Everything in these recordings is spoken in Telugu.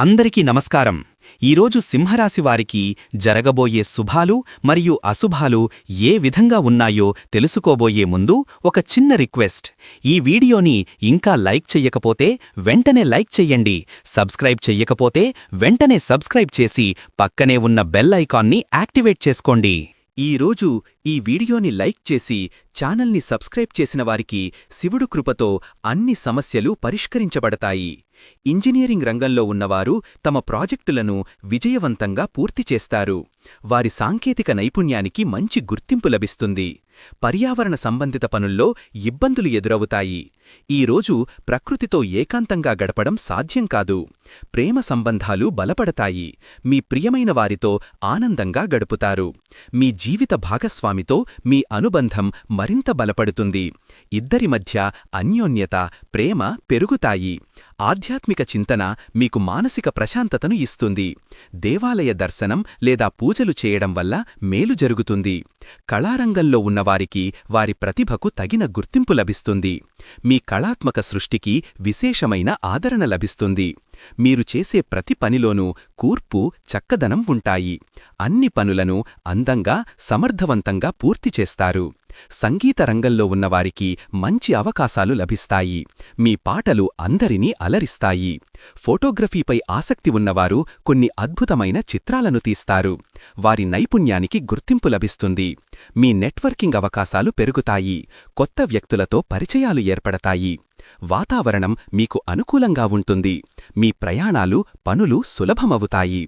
అందరికీ నమస్కారం. ఈరోజు సింహరాశి వారికి జరగబోయే శుభాలు మరియు అశుభాలు ఏ విధంగా ఉన్నాయో తెలుసుకోబోయే ముందు ఒక చిన్న రిక్వెస్ట్. ఈ వీడియోని ఇంకా లైక్ చెయ్యకపోతే వెంటనే లైక్ చెయ్యండి సబ్స్క్రైబ్ చెయ్యకపోతే వెంటనే సబ్స్క్రైబ్ చేసి పక్కనే ఉన్న బెల్ ఐకాన్ని యాక్టివేట్ చేసుకోండి. ఈరోజు ఈ వీడియోని లైక్ చేసి ఛానల్ని సబ్స్క్రైబ్ చేసిన వారికి శివుడు కృపతో అన్ని సమస్యలు పరిష్కరించబడతాయి. ఇంజనీరింగ్ రంగంలో ఉన్నవారు తమ ప్రాజెక్టులను విజయవంతంగా పూర్తి చేస్తారు. వారి సాంకేతిక నైపుణ్యానికి మంచి గుర్తింపు లభిస్తుంది. పర్యావరణ సంబంధిత పనుల్లో ఇబ్బందులు ఎదురవుతాయి. ఈరోజు ప్రకృతితో ఏకాంతంగా గడపడం సాధ్యం కాదు. ప్రేమ సంబంధాలు బలపడతాయి. మీ ప్రియమైన వారితో ఆనందంగా గడుపుతారు. మీ జీవిత భాగస్వామితో మీ అనుబంధం మరింత బలపడుతుంది. ఇద్దరి మధ్య అన్యోన్యత ప్రేమ పెరుగుతాయి. ఆధ్యాత్మిక చింతన మీకు మానసిక ప్రశాంతతను ఇస్తుంది. దేవాలయ దర్శనం లేదా పూజలు చేయడం వల్ల మేలు జరుగుతుంది. కళారంగంలో ఉన్నవారికి వారి ప్రతిభకు తగిన గుర్తింపు లభిస్తుంది. మీ కళాత్మక సృష్టికి విశేషమైన ఆదరణ లభిస్తుంది. మీరు చేసే ప్రతి పనిలోనూ కూర్పు చక్కదనం ఉంటాయి. అన్ని పనులను అందంగా సమర్థవంతంగా పూర్తి చేస్తారు. సంగీత రంగంలో ఉన్నవారికి మంచి అవకాశాలు లభిస్తాయి. మీ పాటలు అందరినీ అలరిస్తాయి. ఫోటోగ్రఫీపై ఆసక్తి ఉన్నవారు కొన్ని అద్భుతమైన చిత్రాలను తీస్తారు. వారి నైపుణ్యానికి గుర్తింపు లభిస్తుంది. మీ నెట్వర్కింగ్ అవకాశాలు పెరుగుతాయి. కొత్త వ్యక్తులతో పరిచయాలు ఏర్పడతాయి. వాతావరణం మీకు అనుకూలంగా ఉంటుంది. మీ ప్రయాణాలు పనులు సులభమవుతాయి.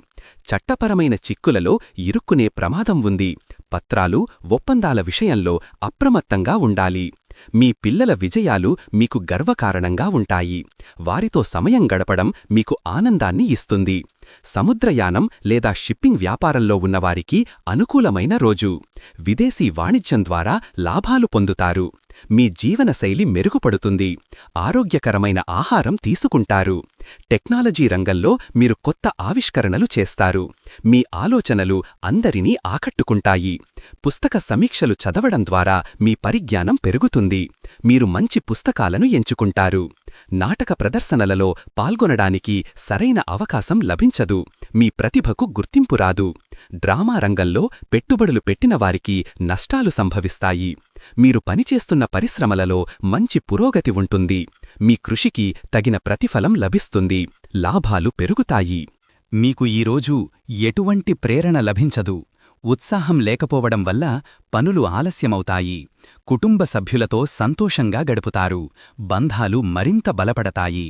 చట్టపరమైన చిక్కులలో ఇరుక్కునే ప్రమాదం ఉంది. పత్రాలు ఒప్పందాల విషయంలో అప్రమత్తంగా ఉండాలి. మీ పిల్లల విజయాలు మీకు గర్వకారణంగా ఉంటాయి. వారితో సమయం గడపడం మీకు ఆనందాన్ని ఇస్తుంది. సముద్రయానం లేదా షిప్పింగ్ వ్యాపారంలో ఉన్నవారికి అనుకూలమైన రోజు. విదేశీ వాణిజ్యం ద్వారా లాభాలు పొందుతారు. మీ జీవనశైలి మెరుగుపడుతుంది. ఆరోగ్యకరమైన ఆహారం తీసుకుంటారు. టెక్నాలజీ రంగంలో మీరు కొత్త ఆవిష్కరణలు చేస్తారు. మీ ఆలోచనలు అందరినీ ఆకట్టుకుంటాయి. పుస్తక సమీక్షలు చదవడం ద్వారా మీ పరిజ్ఞానం పెరుగుతుంది. మీరు మంచి పుస్తకాలను ఎంచుకుంటారు. నాటక ప్రదర్శనలలో పాల్గొనడానికి సరైన అవకాశం లభించ నచ్చదు మీ ప్రతిభకు గుర్తింపు రాదు. డ్రామా రంగంలో పెట్టుబడులు పెట్టిన వారికి నష్టాలు సంభవిస్తాయి. మీరు పనిచేస్తున్న పరిశ్రమలలో మంచి పురోగతి ఉంటుంది. మీ కృషికి తగిన ప్రతిఫలం లభిస్తుంది. లాభాలు పెరుగుతాయి. మీకు ఈరోజు ఎటువంటి ప్రేరణ లభించదు. ఉత్సాహం లేకపోవడం వల్ల పనులు ఆలస్యమవుతాయి. కుటుంబ సభ్యులతో సంతోషంగా గడుపుతారు. బంధాలు మరింత బలపడతాయి.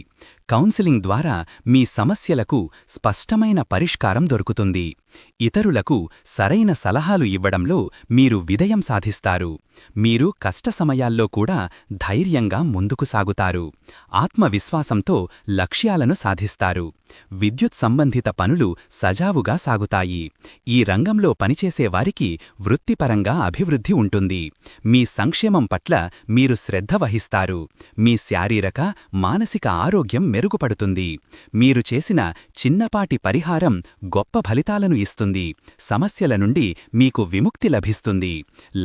కౌన్సిలింగ్ ద్వారా మీ సమస్యలకు స్పష్టమైన పరిష్కారం దొరుకుతుంది. ఇతరులకు సరైన సలహాలు ఇవ్వడంలో మీరు విదయం సాధిస్తారు. మీరు కష్ట సమయాల్లో కూడా ధైర్యంగా ముందుకు సాగుతారు. ఆత్మవిశ్వాసంతో లక్ష్యాలను సాధిస్తారు. విద్యుత్ సంబంధిత పనులు సజావుగా సాగుతాయి. ఈ రంగంలో పనిచేసేవారికి వృత్తిపరంగా అభివృద్ధి ఉంటుంది. మీ సంక్షేమం పట్ల మీరు శ్రద్ధ వహిస్తారు. మీ శారీరక మానసిక ఆరోగ్యం మెరుగుపడుతుంది. మీరు చేసిన చిన్నపాటి పరిహారం గొప్ప ఫలితాలను ఇస్తుంది. సమస్యల నుండి మీకు విముక్తి లభిస్తుంది.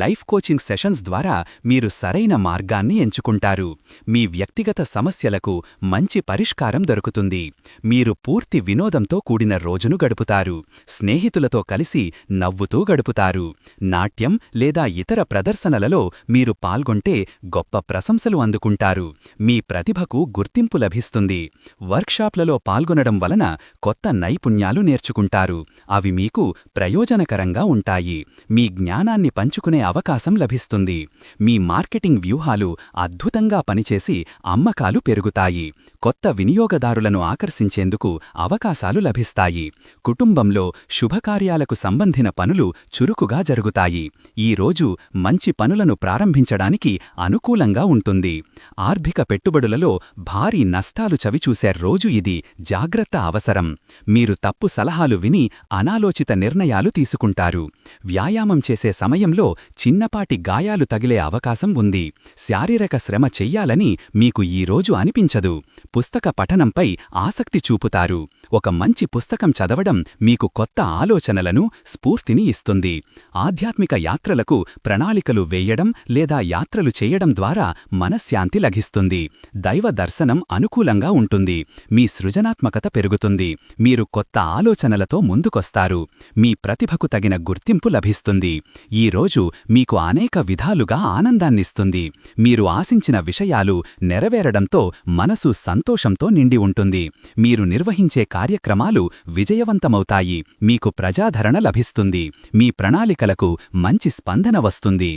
లైఫ్ కోచింగ్ సెషన్స్ ద్వారా మీరు సరైన మార్గాన్ని ఎంచుకుంటారు. మీ వ్యక్తిగత సమస్యలకు మంచి పరిష్కారం దొరుకుతుంది. మీరు పూర్తి వినోదంతో కూడిన రోజును గడుపుతారు. స్నేహితులతో కలిసి నవ్వుతూ గడుపుతారు. నాట్యం లేదా ఇతర ప్రదర్శనలలో మీరు పాల్గొంటే గొప్ప ప్రశంసలు అందుకుంటారు. మీ ప్రతిభకు గుర్తింపు లభిస్తుంది. వర్క్షాప్లలో పాల్గొనడం వలన కొత్త నైపుణ్యాలు నేర్చుకుంటారు. అవి మీకు ప్రయోజనకరంగా ఉంటాయి. మీ జ్ఞానాన్ని పంచుకునే అవకాశం లభిస్తుంది. మీ మార్కెటింగ్ వ్యూహాలు అద్భుతంగా పనిచేసి అమ్మకాలు పెరుగుతాయి. కొత్త వినియోగదారులను ఆకర్షించేందుకు అవకాశాలు లభిస్తాయి. కుటుంబంలో శుభకార్యాలకు సంబంధిన పనులు చురుకుగా జరుగుతాయి. ఈ రోజు మంచి పనులను ప్రారంభించడానికి అనుకూలంగా ఉంటుంది. ఆర్థిక పెట్టుబడులలో భారీ నష్టాలు చవిచూసే రోజు ఇది జాగ్రత్త అవసరం. మీరు తప్పు సలహాలు విని అనాలోచిత నిర్ణయాలు తీసుకుంటారు. వ్యాయామం చేసే సమయంలో చిన్నపాటి గాయాలు తగిలే అవకాశం ఉంది. శారీరక శ్రమ చెయ్యాలని మీకు ఈరోజు అనిపించదు. పుస్తక పఠనంపై ఆసక్తి చూపుతారు. ఒక మంచి పుస్తకం చదవడం మీకు కొత్త ఆలోచనలను స్ఫూర్తిని ఇస్తుంది. ఆధ్యాత్మిక యాత్రలకు ప్రణాళికలు వేయడం లేదా యాత్రలు చేయడం ద్వారా మనశ్శాంతి లభిస్తుంది. దైవ దర్శనం అనుకూలంగా ఉంటుంది. మీ సృజనాత్మకత పెరుగుతుంది. మీరు కొత్త ఆలోచనలతో ముందుకొస్తారు. మీ ప్రతిభకు తగిన గుర్తింపు లభిస్తుంది. ఈ రోజు మీకు అనేక విధాలుగా ఆనందాన్నిస్తుంది. మీరు ఆశించిన విషయాలు నెరవేరడంతో మనసు సంతోషంతో నిండి ఉంటుంది. మీరు నిర్వహించే కార్యక్రమాలు విజయవంతమవుతాయి. మీకు ప్రజాధరణ లభిస్తుంది. మీ ప్రణాళికలకు మంచి స్పందన వస్తుంది.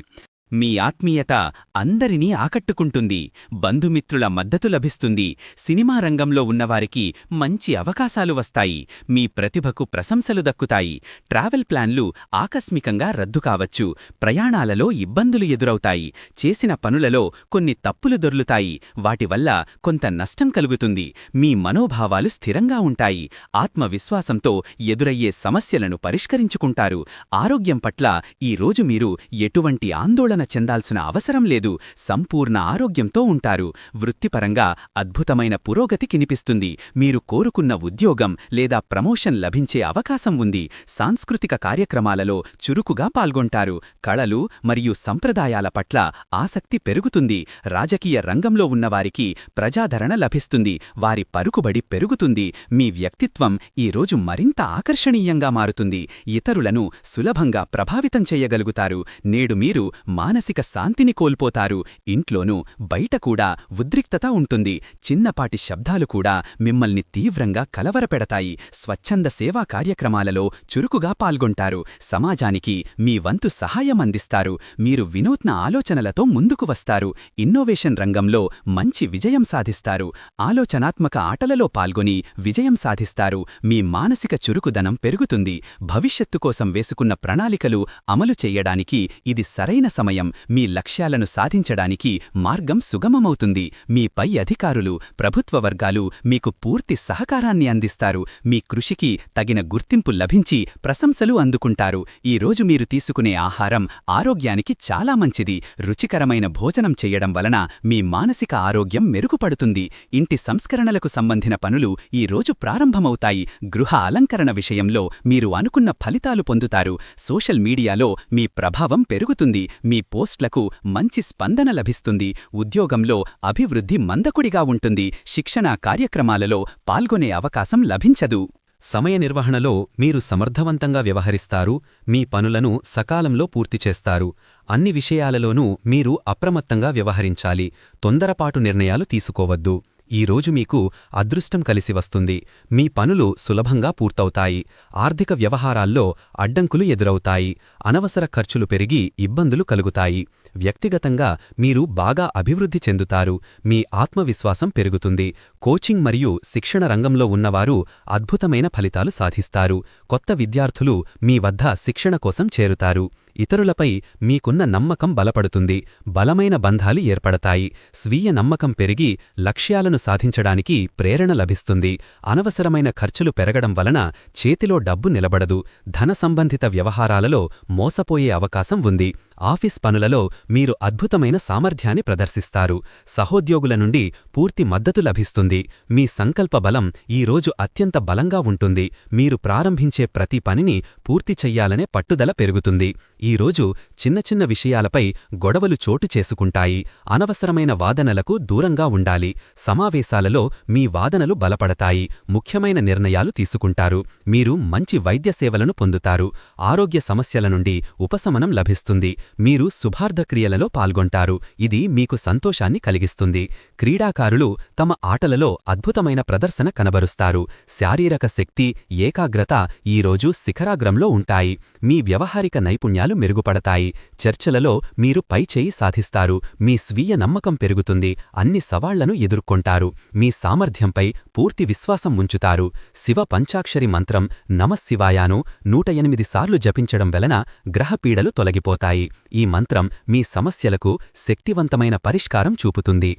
మీ ఆత్మీయత అందరినీ ఆకట్టుకుంటుంది బంధుమిత్రుల మద్దతు లభిస్తుంది సినిమా రంగంలో ఉన్నవారికి మంచి అవకాశాలు వస్తాయి మీ ప్రతిభకు ప్రశంసలు దక్కుతాయి ట్రావెల్ ప్లాన్లు ఆకస్మికంగా రద్దు కావచ్చు ప్రయాణాలలో ఇబ్బందులు ఎదురవుతాయి చేసిన పనులలో కొన్ని తప్పులు దొర్లుతాయి వాటి వల్ల కొంత నష్టం కలుగుతుంది మీ మనోభావాలు స్థిరంగా ఉంటాయి ఆత్మవిశ్వాసంతో ఎదురయ్యే సమస్యలను పరిష్కరించుకుంటారు ఆరోగ్యం పట్ల ఈరోజు మీరు ఎటువంటి ఆందోళన ఆందోళన చెందాల్సిన అవసరం లేదు. సంపూర్ణ ఆరోగ్యంతో ఉంటారు. వృత్తిపరంగా అద్భుతమైన పురోగతి కినిపిస్తుంది. మీరు కోరుకున్న ఉద్యోగం లేదా ప్రమోషన్ లభించే అవకాశం ఉంది. సాంస్కృతిక కార్యక్రమాలలో చురుకుగా పాల్గొంటారు. కళలు మరియు సంప్రదాయాల పట్ల ఆసక్తి పెరుగుతుంది. రాజకీయ రంగంలో ఉన్నవారికి ప్రజాదరణ లభిస్తుంది. వారి పరుకుబడి పెరుగుతుంది. మీ వ్యక్తిత్వం ఈరోజు మరింత ఆకర్షణీయంగా మారుతుంది. ఇతరులను సులభంగా ప్రభావితం చేయగలుగుతారు. నేడు మీరు మానసిక శాంతిని కోల్పోతారు. ఇంట్లోనూ బయట కూడా ఉద్రిక్తత ఉంటుంది. చిన్నపాటి శబ్దాలు కూడా మిమ్మల్ని తీవ్రంగా కలవరపెడతాయి. స్వచ్ఛంద సేవా కార్యక్రమాలలో చురుకుగా పాల్గొంటారు. సమాజానికి మీ వంతు సహాయం అందిస్తారు. మీరు వినూత్న ఆలోచనలతో ముందుకు వస్తారు. ఇన్నోవేషన్ రంగంలో మంచి విజయం సాధిస్తారు. ఆలోచనాత్మక ఆటలలో పాల్గొని విజయం సాధిస్తారు. మీ మానసిక చురుకుదనం పెరుగుతుంది. భవిష్యత్తు కోసం వేసుకున్న ప్రణాళికలు అమలు చేయడానికి ఇది సరైన సమయం. మీ లక్ష్యాలను సాధించడానికి మార్గం సుగమమవుతుంది. మీ పై అధికారులు ప్రభుత్వ వర్గాలు మీకు పూర్తి సహకారాన్ని అందిస్తారు. మీ కృషికి తగిన గుర్తింపు లభించి ప్రశంసలు అందుకుంటారు. ఈరోజు మీరు తీసుకునే ఆహారం ఆరోగ్యానికి చాలా మంచిది. రుచికరమైన భోజనం చేయడం వలన మీ మానసిక ఆరోగ్యం మెరుగుపడుతుంది. ఇంటి సంస్కరణలకు సంబంధిన పనులు ఈరోజు ప్రారంభమవుతాయి. గృహ అలంకరణ విషయంలో మీరు అనుకున్న ఫలితాలు పొందుతారు. సోషల్ మీడియాలో మీ ప్రభావం పెరుగుతుంది. మీ పోస్ట్లకు మంచి స్పందన లభిస్తుంది. ఉద్యోగంలో అభివృద్ధి మందకుడిగా ఉంటుంది. శిక్షణా కార్యక్రమాలలో పాల్గొనే అవకాశం లభించదు. సమయ నిర్వహణలో మీరు సమర్థవంతంగా వ్యవహరిస్తారు. మీ పనులను సకాలంలో పూర్తి చేస్తారు. అన్ని విషయాలలోనూ మీరు అప్రమత్తంగా వ్యవహరించాలి. తొందరపాటు నిర్ణయాలు తీసుకోవద్దు. ఈరోజు మీకు అదృష్టం కలిసి వస్తుంది. మీ పనులు సులభంగా పూర్తవుతాయి. ఆర్థిక వ్యవహారాల్లో అడ్డంకులు ఎదురవుతాయి. అనవసర ఖర్చులు పెరిగి ఇబ్బందులు కలుగుతాయి. వ్యక్తిగతంగా మీరు బాగా అభివృద్ధి చెందుతారు. మీ ఆత్మవిశ్వాసం పెరుగుతుంది. కోచింగ్ మరియు శిక్షణ రంగంలో ఉన్నవారు అద్భుతమైన ఫలితాలు సాధిస్తారు. కొత్త విద్యార్థులు మీ వద్ద శిక్షణ కోసం చేరుతారు. ఇతరులపై మీకున్న నమ్మకం బలపడుతుంది. బలమైన బంధాలు ఏర్పడతాయి. స్వీయ నమ్మకం పెరిగి లక్ష్యాలను సాధించడానికి ప్రేరణ లభిస్తుంది. అనవసరమైన ఖర్చులు పెరగడం వలన చేతిలో డబ్బు నిలబడదు. ధన సంబంధిత వ్యవహారాలలో మోసపోయే అవకాశం ఉంది. ఆఫీస్ పనులలో మీరు అద్భుతమైన సామర్థ్యాన్ని ప్రదర్శిస్తారు. సహోద్యోగుల నుండి పూర్తి మద్దతు లభిస్తుంది. మీ సంకల్ప బలం ఈరోజు అత్యంత బలంగా ఉంటుంది. మీరు ప్రారంభించే ప్రతి పనిని పూర్తి చెయ్యాలనే పట్టుదల పెరుగుతుంది. ఈరోజు చిన్న చిన్న విషయాలపై గొడవలు చోటు చేసుకుంటాయి. అనవసరమైన వాదనలకు దూరంగా ఉండాలి. సమావేశాలలో మీ వాదనలు బలపడతాయి. ముఖ్యమైన నిర్ణయాలు తీసుకుంటారు. మీరు మంచి వైద్య సేవలను పొందుతారు. ఆరోగ్య సమస్యల నుండి ఉపశమనం లభిస్తుంది. మీరు శుభార్థక్రియలలో పాల్గొంటారు. ఇది మీకు సంతోషాన్ని కలిగిస్తుంది. క్రీడాకారులు తమ ఆటలలో అద్భుతమైన ప్రదర్శన కనబరుస్తారు. శారీరక శక్తి ఏకాగ్రత ఈరోజు శిఖరాగ్రంలో ఉంటాయి. మీ వ్యవహారిక నైపుణ్యాలు మెరుగుపడతాయి. చర్చలలో మీరు పైచేయి సాధిస్తారు. మీ స్వీయ నమ్మకం పెరుగుతుంది. అన్ని సవాళ్ళను ఎదుర్కొంటారు. మీ సామర్థ్యంపై పూర్తి విశ్వాసం ఉంచుతారు. శివ పంచాక్షరి మంత్రం నమశివాయాను నూట ఎనిమిది సార్లు జపించడం వలన గ్రహపీడలు తొలగిపోతాయి. ఈ మంత్రం మీ సమస్యలకు శక్తివంతమైన పరిష్కారం చూపుతుంది.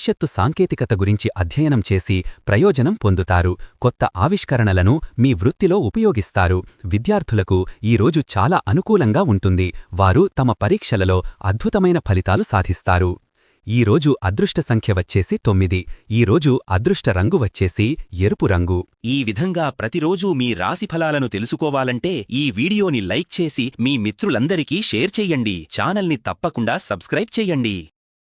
భవిష్యత్తు సాంకేతికత గురించి అధ్యయనం చేసి ప్రయోజనం పొందుతారు. కొత్త ఆవిష్కరణలను మీ వృత్తిలో ఉపయోగిస్తారు. విద్యార్థులకు ఈరోజు చాలా అనుకూలంగా ఉంటుంది. వారు తమ పరీక్షలలో అద్భుతమైన ఫలితాలు సాధిస్తారు. ఈరోజు అదృష్ట సంఖ్య వచ్చేసి తొమ్మిది. ఈరోజు అదృష్ట రంగు వచ్చేసి ఎరుపు రంగు. ఈ విధంగా ప్రతిరోజూ మీ రాశి ఫలాలను తెలుసుకోవాలంటే ఈ వీడియోని లైక్ చేసి మీ మిత్రులందరికీ షేర్ చెయ్యండి ఛానల్ని తప్పకుండా సబ్స్క్రైబ్ చెయ్యండి